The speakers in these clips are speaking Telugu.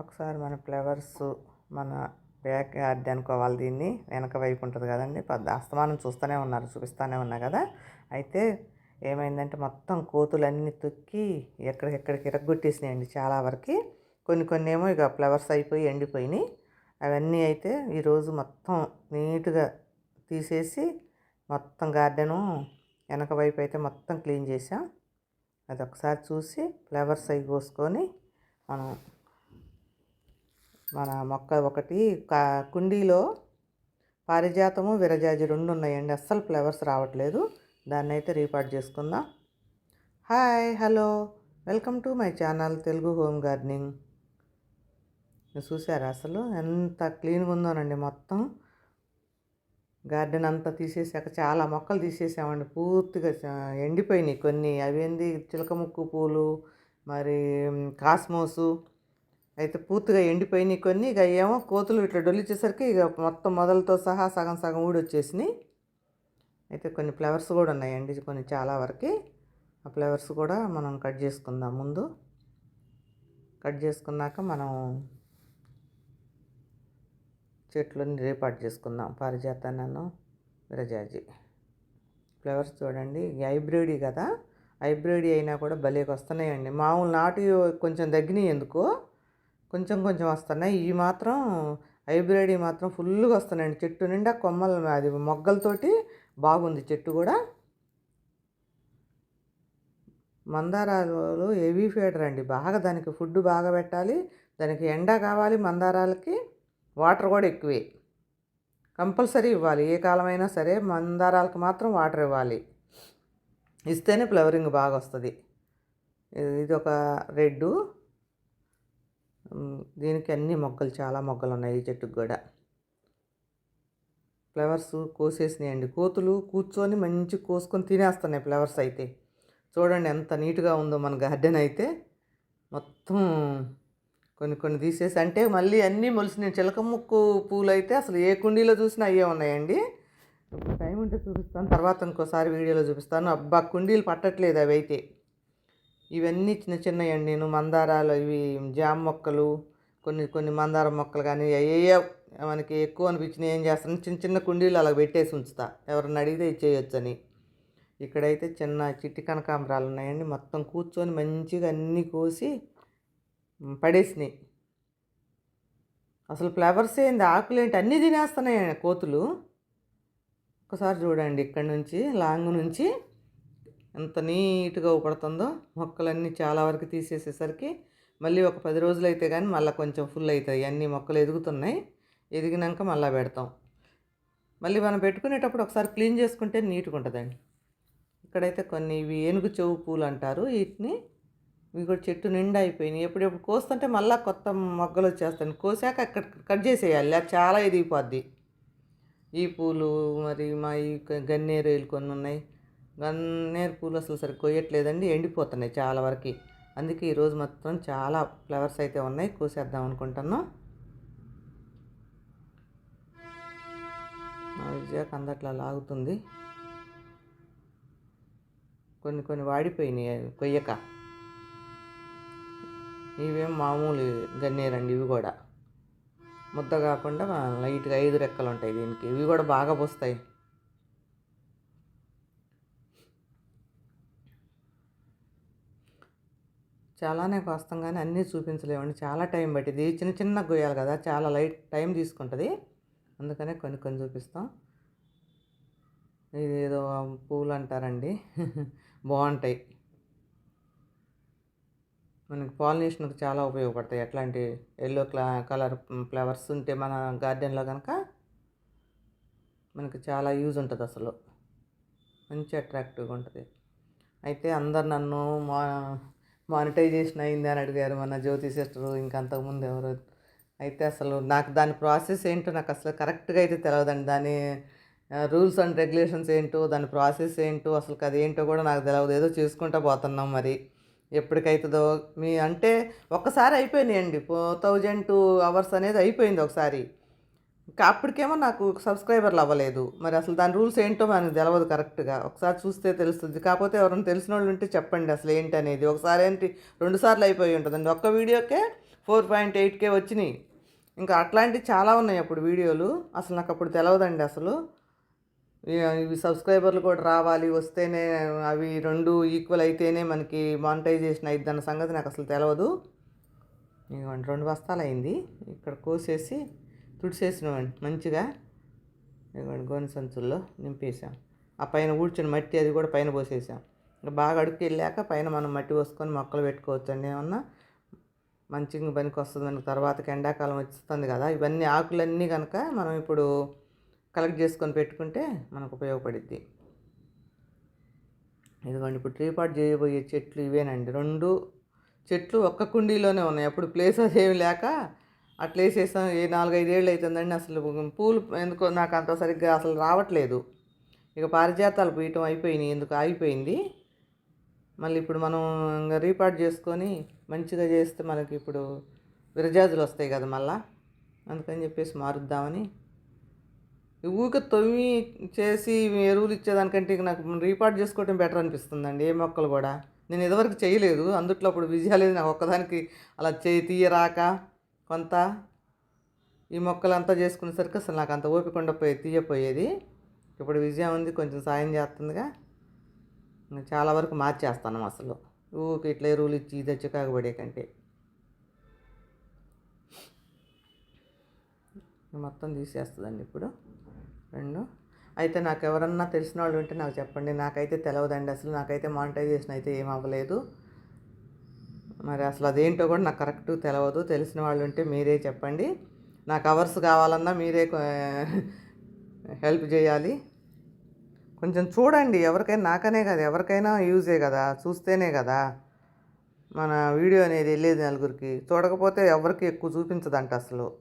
ఒకసారి మన ఫ్లవర్స్ మన బ్యాక్ యార్డ్ అనుకోవాలి దీన్ని. వెనక వైపు ఉంటుంది కదండి. పెద్ద అస్తమానం చూస్తూనే ఉన్నారు చూపిస్తూనే ఉన్నా కదా. అయితే ఏమైందంటే మొత్తం కోతులన్నీ తొక్కి ఎక్కడికెక్కడికి ఇరగొట్టేసినాయండి చాలా వరకు. కొన్ని కొన్ని ఏమో ఇక ఫ్లవర్స్ అయిపోయి ఎండిపోయినాయి. అవన్నీ అయితే ఈరోజు మొత్తం నీట్గా తీసేసి మొత్తం గార్డెను వెనక వైపు అయితే మొత్తం క్లీన్ చేసాం అది ఒకసారి చూసి ఫ్లవర్స్ అవి కోసుకొని మనం మన మొక్క ఒకటి కా కుండీలో పారిజాతము విరజాజి రెండు ఉన్నాయండి. అస్సలు ఫ్లవర్స్ రావట్లేదు. దాన్ని అయితే రీపార్ట్ చేసుకుందాం. Hi hello. Welcome to my channel Telugu home gardening. చూసారా అసలు? ఎంత క్లీన్గా ఉందోనండి మొత్తం. గార్డెన్ అంతా తీసేసాక చాలా మొక్కలు తీసేసామండి. పూర్తిగా ఎండిపోయినాయి కొన్ని. అవేంది? చిలకముక్కు పూలు మరి కాస్మోసు అయితే పూర్తిగా ఎండిపోయినాయి కొన్ని. ఇక ఏమో కోతులు ఇట్లా డొల్లిచ్చేసరికి ఇక మొత్తం మొదలతో సహా సగం సగం ఊడొచ్చేసినాయి. అయితే కొన్ని ఫ్లవర్స్ కూడా ఉన్నాయండి కొన్ని చాలా వరకు. ఆ ఫ్లవర్స్ కూడా మనం కట్ చేసుకుందాం ముందు. కట్ చేసుకున్నాక మనం చెట్లని రేపాటు చేసుకుందాం. పారిజాతాలను విరజాజి. ఫ్లవర్స్ చూడండి హైబ్రిడ్ కదా. హైబ్రిడ్ అయినా కూడా భలేకి వస్తున్నాయండి మామూలు నాటు కొంచెం తగ్గినాయి ఎందుకో. కొంచెం కొంచెం వస్తున్నాయి. ఇవి మాత్రం హైబ్రిడ్ మాత్రం ఫుల్గా వస్తున్నాయండి. చెట్టు నిండా కొమ్మలు అది మొగ్గలతోటి బాగుంది చెట్టు కూడా. మందారాలు హెవీ ఫీడర్ అండి. బాగా దానికి ఫుడ్ బాగా పెట్టాలి. దానికి ఎండ కావాలి మందారాలకి. వాటర్ కూడా ఎక్కువే. కంపల్సరీ ఇవ్వాలి. ఏ కాలమైనా సరే మందారాలకు మాత్రం వాటర్ ఇవ్వాలి. ఇస్తేనే ఫ్లవరింగ్ బాగా వస్తుంది. ఇది ఒక రెడ్ దీనికి అన్ని మొగ్గలు చాలా మొగ్గలు ఉన్నాయి ఈ చెట్టుకు కూడా. ఫ్లవర్స్ కోసేసినాయండి. కోతులు కూర్చొని మంచి కోసుకొని తినేస్తున్నాయి ఫ్లవర్స్ అయితే. చూడండి ఎంత నీట్గా ఉందో మన గార్డెన్ అయితే. మొత్తం కొన్ని కొన్ని తీసేసి అంటే మళ్ళీ అన్నీ మొలిసినాయి. చిలక ముక్కు పూలు అయితే అసలు ఏ కుండీలో చూసినా అయ్యే ఉన్నాయండి. టైం ఉంటే చూపిస్తాను తర్వాత ఇంకోసారి వీడియోలో చూపిస్తాను. అబ్బా కుండీలు పట్టట్లేదు అవి అయితే. ఇవన్నీ చిన్న చిన్నవి అండి నేను మందారాలు ఇవి జామ మొక్కలు కొన్ని కొన్ని మందారం మొక్కలు కానీ అయ్యో మనకి ఎక్కువ అనిపించినాయి ఏం చేస్తాను చిన్న చిన్న కుండీలు అలా పెట్టేసి ఉంచుతా. ఎవరన్నా అడిగితే ఇచ్చేయొచ్చని. ఇక్కడైతే చిన్న చిట్టి కనకాంబరాలు ఉన్నాయండి. మొత్తం కూర్చొని మంచిగా అన్నీ కోసి పడేసినాయి. అసలు ఫ్లవర్స్ ఏంది ఆకులు ఏంటి అన్నీ తినేస్తున్నాయి కోతులు. ఒకసారి చూడండి ఇక్కడ నుంచి లాంగ్ నుంచి. ఎంత నీట్గా ఊపడుతుందో మొక్కలన్నీ చాలా వరకు తీసేసేసరికి మళ్ళీ ఒక పది రోజులు అయితే కానీ మళ్ళీ కొంచెం ఫుల్ అవుతాయి అన్ని మొక్కలు ఎదుగుతున్నాయి. ఎదిగినాక మళ్ళీ పెడతాం. మళ్ళీ మనం పెట్టుకునేటప్పుడు ఒకసారి క్లీన్ చేసుకుంటే నీట్గా ఉంటుందండి ఇక్కడైతే కొన్ని ఇవి ఏనుగు చెవు పూలు అంటారు వీటిని ఇవి కూడా చెట్టు నిండా అయిపోయినాయి. ఎప్పుడెప్పుడు కోస్తుంటే మళ్ళీ కొత్త మొగ్గలు వచ్చేస్తాను కోసాక అక్కడ కట్ చేసేయాలి. అది చాలా ఎదిగిపోద్ది. ఈ పూలు మరి మా ఈ గన్నేరు గన్నేరేలు కొన్ని ఉన్నాయి గన్నేరు పూలు అసలు సరి కొయ్యట్లేదండి ఎండిపోతున్నాయి చాలా వరకు. అందుకే ఈరోజు మొత్తం చాలా ఫ్లవర్స్ అయితే ఉన్నాయి కోసేద్దాం అనుకుంటున్నాం. విజయాకి అందట్లా లాగుతుంది. కొన్ని కొన్ని వాడిపోయినాయి కొయ్యక. ఇవేం మామూలు గన్నేరండి ఇవి కూడా. ముద్ద కాకుండా లైట్గా ఐదు రెక్కలు ఉంటాయి దీనికి. ఇవి కూడా బాగా పోస్తాయి. చాలానే కోస్తాం కానీ అన్నీ చూపించలేమండి చాలా టైం పట్టింది చిన్న చిన్న గొయ్యాలి కదా చాలా లైట్ టైం తీసుకుంటుంది. అందుకనే కొన్ని కొన్ని చూపిస్తాం. ఇది ఏదో పూలు అంటారండి. బాగుంటాయి. మనకి పాలినేషన్కి చాలా ఉపయోగపడతాయి. అట్లాంటి ఎల్లో క్లా కలర్ ఫ్లవర్స్ ఉంటే మన గార్డెన్లో కనుక మనకి చాలా యూజ్ ఉంటుంది అసలు. మంచి అట్రాక్టివ్గా ఉంటుంది. అయితే అందరు నన్ను మా మానిటైజేషన్ అయింది అని అడిగారు మన జ్యోతి సిస్టరు ఇంకా అంతకుముందు ఎవరు? అయితే అసలు నాకు దాని ప్రాసెస్ ఏంటో నాకు అసలు కరెక్ట్గా అయితే తెలియదండి దాని రూల్స్ అండ్ రెగ్యులేషన్స్ ఏంటో దాని ప్రాసెస్ ఏంటో అసలు అది ఏంటో కూడా నాకు తెలియదు ఏదో చూసుకుంటూ పోతున్నాం మరి. ఎప్పటికైతుందో మీ అంటే ఒక్కసారి అయిపోయినాయండి. ఫోర్ థౌజండ్ టూ అవర్స్ అనేది అయిపోయింది ఒకసారి. ఇంకా అప్పటికేమో నాకు సబ్స్క్రైబర్లు అవ్వలేదు. మరి అసలు దాని రూల్స్ ఏంటో మనకు తెలియదు కరెక్ట్గా. ఒకసారి చూస్తే తెలుస్తుంది. కాకపోతే ఎవరైనా తెలిసిన వాళ్ళు ఉంటే చెప్పండి అసలు ఏంటి అనేది. ఒకసారి ఏంటి రెండుసార్లు అయిపోయి ఉంటుందండి. ఒక్క వీడియోకే ఫోర్ పాయింట్ ఎయిట్కే వచ్చినాయి. ఇంకా అట్లాంటివి చాలా ఉన్నాయి అప్పుడు వీడియోలు. అసలు నాకు అప్పుడు తెలవదండి అసలు. ఇవి సబ్స్క్రైబర్లు కూడా రావాలి వస్తేనే అవి రెండు ఈక్వల్ అయితేనే మనకి మానిటైజేషన్ అయింది అన్న సంగతి నాకు అసలు తెలియదు రెండు బస్తాలు అయింది. ఇక్కడ కోసేసి తుడిసేసినామండి మంచిగా. ఇదిగోండి గోనె సంచుల్లో నింపేసాం ఆ పైన ఊడ్చిన మట్టి అది కూడా పైన పోసేసాం. ఇంకా బాగా అడుక్కి వెళ్ళాక పైన మనం మట్టి పోసుకొని మొక్కలు పెట్టుకోవచ్చు అండి ఏమన్నా మంచిగా పనికి వస్తుంది మనకి తర్వాతకి ఎండాకాలం వస్తుంది కదా ఇవన్నీ ఆకులన్నీ కనుక మనం ఇప్పుడు కలెక్ట్ చేసుకొని పెట్టుకుంటే మనకు ఉపయోగపడుద్ది. ఇదిగోండి ఇప్పుడు ట్రీపాట్ చేయబోయే చెట్లు ఇవేనండి. రెండు చెట్లు ఒక్క కుండీలోనే ఉన్నాయి. అప్పుడు ప్లేసెస్ ఏమి లేక అట్లా వేసేసాం ఏ నాలుగైదేళ్ళు అవుతుందండి అసలు పూలు ఎందుకో నాకు అంత సరిగ్గా అసలు రావట్లేదు. ఇక పారిజాతాలు పీయటం అయిపోయినాయి. ఎందుకు? ఆగిపోయింది. మళ్ళీ ఇప్పుడు మనం రీపార్ట్ చేసుకొని మంచిగా చేస్తే మనకి ఇప్పుడు విరజాజులు వస్తాయి కదా మళ్ళా. అందుకని చెప్పేసి మారుద్దామని. ఈ ఊరికే తొమ్మి చేసి ఎరువులు ఇచ్చేదానికంటే ఇక నాకు రీపార్ట్ చేసుకోవటం బెటర్ అనిపిస్తుందండి. ఏ మొక్కలు కూడా. నేను ఇదివరకు చేయలేదు. అందుట్లో అప్పుడు విజయాలేదు నాకు ఒక్కదానికి అలా చేయి తీయరాక కొంత ఈ మొక్కలంతా చేసుకునేసరికి అసలు నాకు అంత ఓపిక ఉండపోయి తీయపోయేది. ఇప్పుడు విజయం ఉంది కొంచెం సాయం చేస్తుందిగా. చాలా వరకు మార్చేస్తాను అసలు. ఊరికి ఇట్లా ఎరువులు ఇచ్చి ఇది చికాకు పడే కంటే. మొత్తం తీసేస్తుందండి ఇప్పుడు. రెండు. అయితే నాకు ఎవరన్నా తెలిసిన వాళ్ళు ఉంటే నాకు చెప్పండి. నాకైతే తెలియదండి అసలు. నాకైతే మానిటైజేషన్ అయితే ఏం అవ్వలేదు. మరి అసలు అదేంటో కూడా నాకు కరెక్ట్ తెలియదు తెలిసిన వాళ్ళు ఉంటే మీరే చెప్పండి. నాకు అవర్స్ కావాలన్నా మీరే హెల్ప్ చేయాలి. కొంచెం చూడండి ఎవరికైనా నాకనే కదా ఎవరికైనా యూజే కదా చూస్తేనే కదా. మన వీడియో అనేది వెళ్ళేది నలుగురికి. చూడకపోతే ఎవరికి ఎక్కువ చూపించదంట అసలు.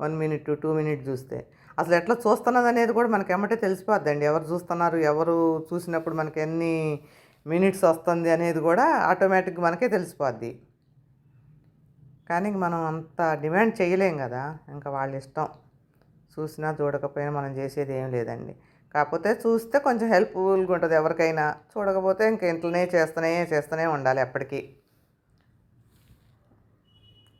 వన్ మినిట్ టూ మినిట్ చూస్తే. అసలు ఎట్లా చూస్తున్నది అనేది కూడా మనకి ఎమ్మటే తెలిసిపోద్దండి. ఎవరు చూస్తున్నారు ఎవరు చూసినప్పుడు మనకి ఎన్ని మినిట్స్ వస్తుంది అనేది కూడా ఆటోమేటిక్గా మనకే తెలిసిపోద్ది. కానీ మనం అంత డిమాండ్ చేయలేం కదా ఇంకా వాళ్ళ ఇష్టం. చూసినా చూడకపోయినా మనం చేసేది ఏం లేదండి. కాకపోతే చూస్తే కొంచెం హెల్ప్ఫుల్గా ఉంటుంది ఎవరికైనా. చూడకపోతే ఇంక ఇంట్లోనే చేస్తూనే చేస్తూనే ఉండాలి ఎప్పటికీ.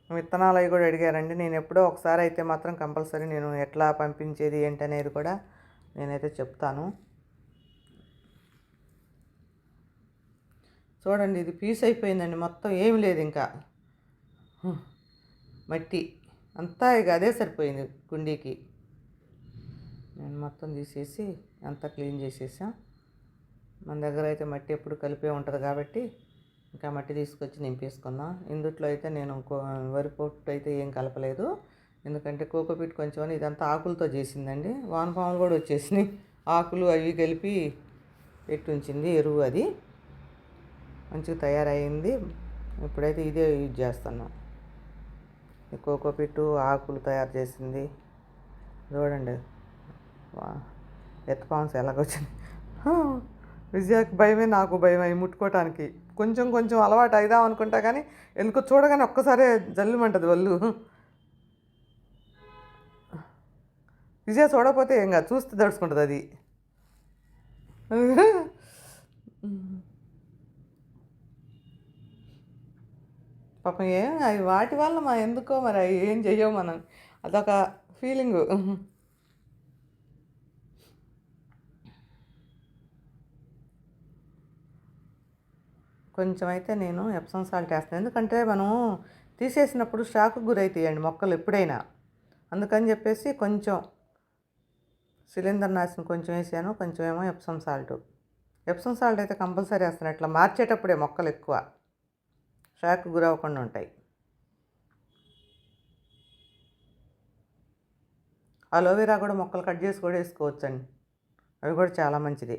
విత్తనాలు అవి కూడా అడిగారండి. నేను ఎప్పుడో ఒకసారి అయితే మాత్రం కంపల్సరీ నేను ఎట్లా పంపించేది ఏంటనేది కూడా నేనైతే చెప్తాను. చూడండి ఇది పీస్ అయిపోయిందండి మొత్తం ఏమి లేదు ఇంకా. మట్టి. అంతా ఇక అదే సరిపోయింది కుండీకి నేను మొత్తం తీసేసి అంతా క్లీన్ చేసేసాం. మన దగ్గర అయితే మట్టి ఎప్పుడు కలిపే ఉంటుంది కాబట్టి ఇంకా మట్టి తీసుకొచ్చి నింపేసుకుందాం. ఇందుట్లో అయితే నేను కో- వరి పొట్టు అయితే ఏం కలపలేదు. ఎందుకంటే కోకోపీట్ కొంచెం అని ఇదంతా ఆకులతో చేసిందండి. వానపాములు కూడా వచ్చేసినాయి. ఆకులు అవి కలిపి పెట్టి ఉంచింది ఎరువు అది. మంచిగా తయారైంది. ఇప్పుడైతే ఇదే యూజ్ చేస్తున్నాం. కోకో పిట్టు ఆకులు తయారు చేసింది. చూడండి. వా ఎత్తుపాన్స్ ఎలాగొచ్చింది? హా, భయమే నాకు భయమే ముట్టుకోవటానికి కొంచెం కొంచెం అలవాటు అయిదాం అనుకుంటా కానీ ఎందుకో చూడగానే ఒక్కసారే జల్లుమంటది వాళ్ళు విజయ చూడకపోతే ఏం కాదు చూస్తే దడుచుకుంటుంది అది. పాపం ఏం అవి వాటి వల్ల మా ఎందుకో మరి అవి ఏం చెయ్యవు మనం. అదొక ఫీలింగు. కొంచెం అయితే నేను ఎప్సమ్ సాల్ట్ వేస్తాను. ఎందుకంటే మనం తీసేసినప్పుడు షాకు గురైతాయండి మొక్కలు ఎప్పుడైనా. అందుకని చెప్పేసి కొంచెం సిలిండర్ నాశనం కొంచెం వేసాను కొంచెం ఏమో ఎప్సమ్ సాల్ట్. ఎప్సమ్ సాల్ట్ అయితే కంపల్సరీ వేస్తాను. ఇట్లా మార్చేటప్పుడే మొక్కలు ఎక్కువ. షాక్ గురవ్వకుండా ఉంటాయి. అలోవెరా కూడా మొక్కలు కట్ చేసి కూడా వేసుకోవచ్చండి. అవి కూడా చాలా మంచిది.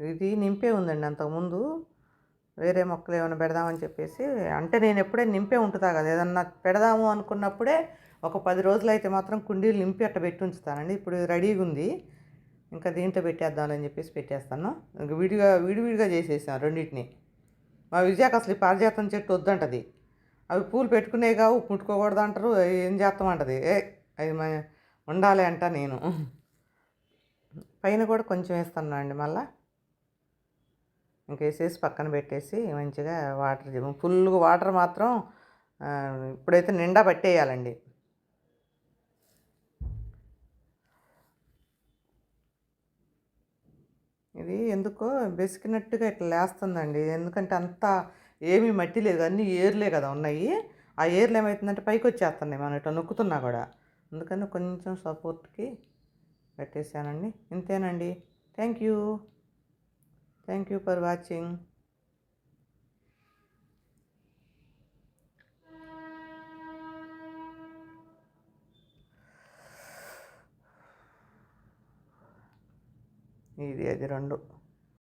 ఇది నింపే ఉందండి అంతకుముందు వేరే మొక్కలు ఏమైనా పెడదామని చెప్పేసి అంటే నేను ఎప్పుడే నింపే ఉంటుందా కదా ఏదన్నా పెడదాము అనుకున్నప్పుడే ఒక పది రోజులు అయితే మాత్రం కుండీలు నింపి అట్ట పెట్టి ఉంచుతానండి. ఇప్పుడు రెడీగా ఉంది. ఇంకా దీంట్లో పెట్టేద్దామని చెప్పేసి పెట్టేస్తాను. ఇంకా విడిగా విడివిడిగా చేసేసాను రెండింటిని. మా విజయకు అసలు ఈ పారిజాతం చెట్టు వద్దంటది. అవి పూలు పెట్టుకునే కావు ముట్టుకోకూడదు అంటారు. ఏం చేస్తాం అంటది ఏ అది ఉండాలి అంట నేను. పైన కూడా కొంచెం వేస్తాను అండి మళ్ళా. ఇంకేసేసి పక్కన పెట్టేసి మంచిగా వాటర్ ఫుల్గా వాటర్ మాత్రం ఇప్పుడైతే నిండా పట్టేయాలండి. ఇది ఎందుకో బెసికినట్టుగా ఇట్లా లేస్తుందండి. ఎందుకంటే అంతా ఏమీ మట్టి లేదు. అన్నీ ఏర్లే కదా ఉన్నాయి. ఆ ఏర్లు ఏమవుతుందంటే పైకి వచ్చేస్తున్నాయి మనం ఇట్లా నొక్కుతున్నా కూడా. అందుకని కొంచెం సపోర్ట్కి పెట్టేశానండి. ఇంతేనండి. Thank you. Thank you for watching. ఇది అది రెండు.